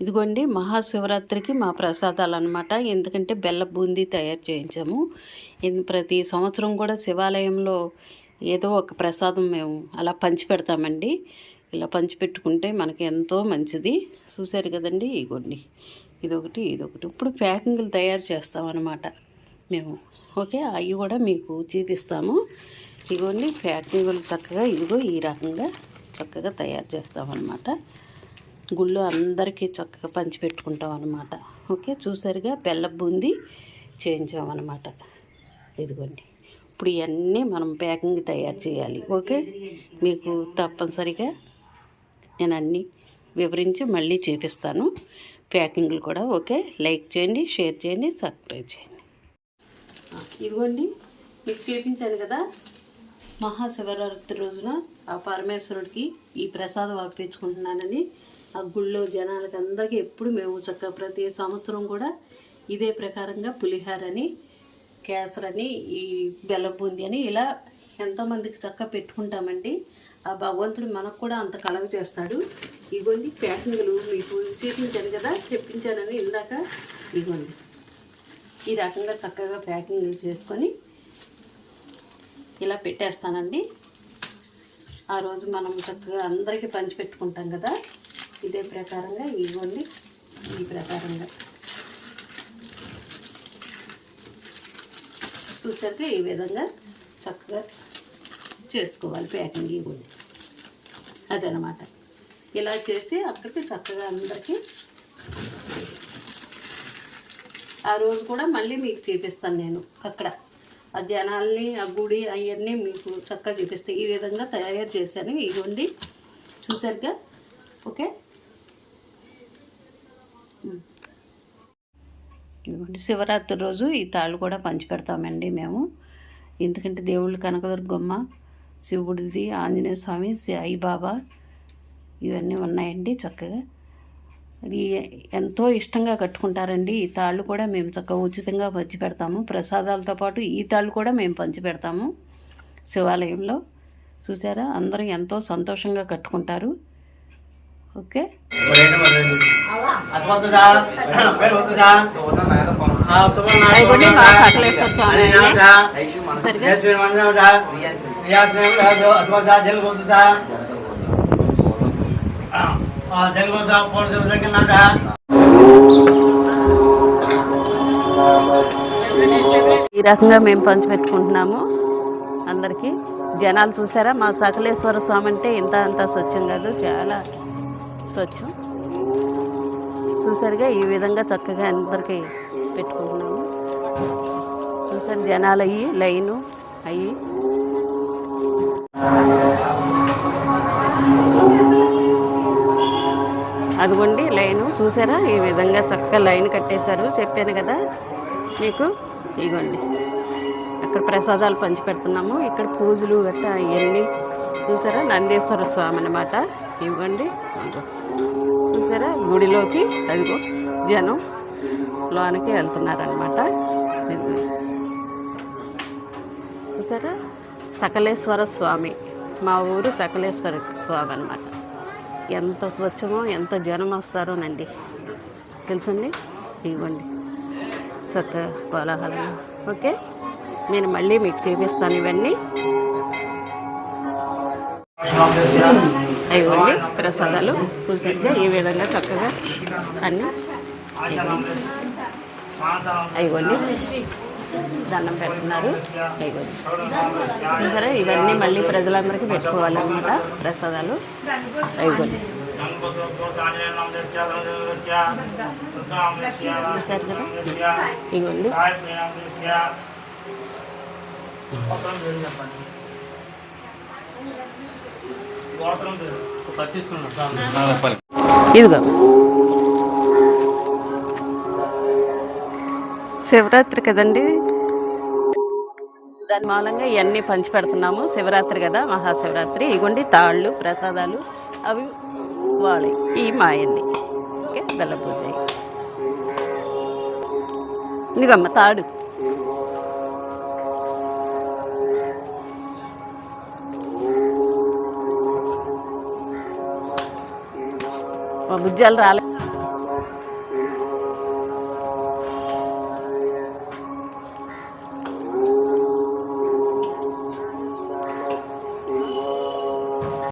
ఇదిగోండి మహాశివరాత్రికి మా ప్రసాదాలు అనమాట ఎందుకంటే బెల్ల బూందీ తయారు చేయించాము. ప్రతి సంవత్సరం కూడా శివాలయంలో ఏదో ఒక ప్రసాదం మేము అలా పంచి పెడతామండి. ఇలా పంచి పెట్టుకుంటే మనకి ఎంతో మంచిది. చూశారు కదండి ఇగోండి ఇదొకటి ఇదొకటి. ఇప్పుడు ప్యాకింగ్లు తయారు చేస్తామన్నమాట మేము. ఓకే అవి కూడా మీకు చూపిస్తాము. ఇగోండి ప్యాకింగ్లు చక్కగా ఇదిగో ఈ రకంగా చక్కగా తయారు చేస్తామన్నమాట. గుళ్ళు అందరికీ చక్కగా పంచిపెట్టుకుంటాం అనమాట ఓకే చూసారుగా? బెల్ల బూంది చేయించామన్నమాట ఇదిగోండి. ఇప్పుడు ఇవన్నీ మనం ప్యాకింగ్ తయారు చేయాలి. ఓకే? మీకు తప్పనిసరిగా నేను అన్నీ వివరించి మళ్ళీ చూపిస్తాను. ప్యాకింగ్లు కూడా ఓకే? లైక్ చేయండి షేర్ చేయండి సబ్స్క్రైబ్ చేయండి. ఇదిగోండి మీకు చూపించాను కదా? మహాశివరాత్రి రోజున ఆ పరమేశ్వరుడికి ఈ ప్రసాదం అర్పించుకుంటున్నానని ఆ గుళ్ళో జనాలకి అందరికీ ఎప్పుడు మేము చక్కగా ప్రతి సంవత్సరం కూడా ఇదే ప్రకారంగా పులిహారని కేసరని ఈ బెల్లం బూంది అని ఇలా ఎంతోమందికి చక్కగా పెట్టుకుంటామండి. ఆ భగవంతుడు మనకు కూడా అంత కలగ చేస్తాడు. ఇగోండి ప్యాకింగ్లు మీకు చూపించాను కదా చెప్పించానని ఇందాక ఇగోండి. ఈ రకంగా చక్కగా ప్యాకింగ్ చేసుకొని ఇలా పెట్టేస్తానండి. ఆ రోజు మనం చక్కగా అందరికీ పంచిపెట్టుకుంటాం కదా. ఇదే ప్రకారంగా ఇవ్వండి. ఈ ప్రకారంగా. చూసాక ఈ విధంగా చక్కగా చేసుకోవాలి ప్యాకింగ్ ఇవ్వండి. అదనమాట. ఇలా చేసి అక్కడికి చక్కగా అందరికీ ఆ రోజు కూడా మళ్ళీ మీకు చూపిస్తాను నేను అక్కడ. ఆ జనాల్ని ఆ గుడి అవన్నీ మీకు చక్కగా చూపిస్తాయి ఈ విధంగా తయారు చేశాను. ఇదిగోండి చూసారుగా ఓకే? ఇదిగోండి శివరాత్రి రోజు ఈ తాళ్ళు కూడా పంచిపెడతామండి మేము. ఎందుకంటే దేవుళ్ళు కనకదుర్గమ్మ శివుడిది ఆంజనేయ స్వామి సాయిబాబా ఇవన్నీ ఉన్నాయండి చక్కగా. అది ఎంతో ఇష్టంగా కట్టుకుంటారండి. ఈ తాళ్ళు కూడా మేము చక్కగా ఉచితంగా పంచి పెడతాము ప్రసాదాలతో పాటు ఈ తాళ్ళు కూడా మేము పంచి పెడతాము శివాలయంలో. చూసారా? అందరూ ఎంతో సంతోషంగా కట్టుకుంటారు. ఓకే? అయిపోయి ఈ రకంగా మేము పంచిపెట్టుకుంటున్నాము. అందరికీ జనాలు చూసారా? మా సకలేశ్వర స్వామి అంటే ఇంత అంత స్వచ్ఛం కాదు చాలా స్వచ్ఛం. చూసారుగా ఈ విధంగా చక్కగా అందరికీ పెట్టుకుంటున్నాము. చూసారు జనాలు అయ్యి లైను అయ్యి. అదిగోండి లైను చూసారా? ఈ విధంగా చక్కగా లైన్ కట్టేశారు. చెప్పాను కదా మీకు? ఇగోండి అక్కడ ప్రసాదాలు పంచి పెడుతున్నాము ఇక్కడ పూజలు గట్టా ఇవన్నీ చూసారా? నందీశ్వర స్వామి అనమాట ఇవ్వండి చూసారా? గుడిలోకి అదిగో జనం లోనికి వెళ్తున్నారనమాట చూసారా? సకలేశ్వర స్వామి. మా ఊరు సకలేశ్వర స్వామి అనమాట ఎంత స్వచ్ఛమో ఎంత జనం వస్తారోనండి. తెలుసండి? ఇవ్వండి. చక్కగా కోలాహలం. ఓకే? నేను మళ్ళీ మీకు చూపిస్తాను ఇవన్నీ. ఇవ్వండి ప్రసాదాలు. చూసారుగా ఈ విధంగా చక్కగా అన్నీ. ఇవ్వండి. దండం పెడుతున్నారు. సరే చూసారా? ఇవన్నీ మళ్ళీ ప్రజలందరికీ పెట్టుకోవాలన్నమాట ప్రసాదాలు. ఇవ్వండి ఇదిగో. శివరాత్రి కదండి. దాని మూలంగా ఇవన్నీ పంచి పెడుతున్నాము శివరాత్రి కదా మహాశివరాత్రి. ఇగోండి తాళ్ళు ప్రసాదాలు అవి వాళ్ళవి ఈ మాయండి ఓకే బెల్లపూజ ఇదిగమ్మ తాడు. మా బుజ్జాలు రాలే.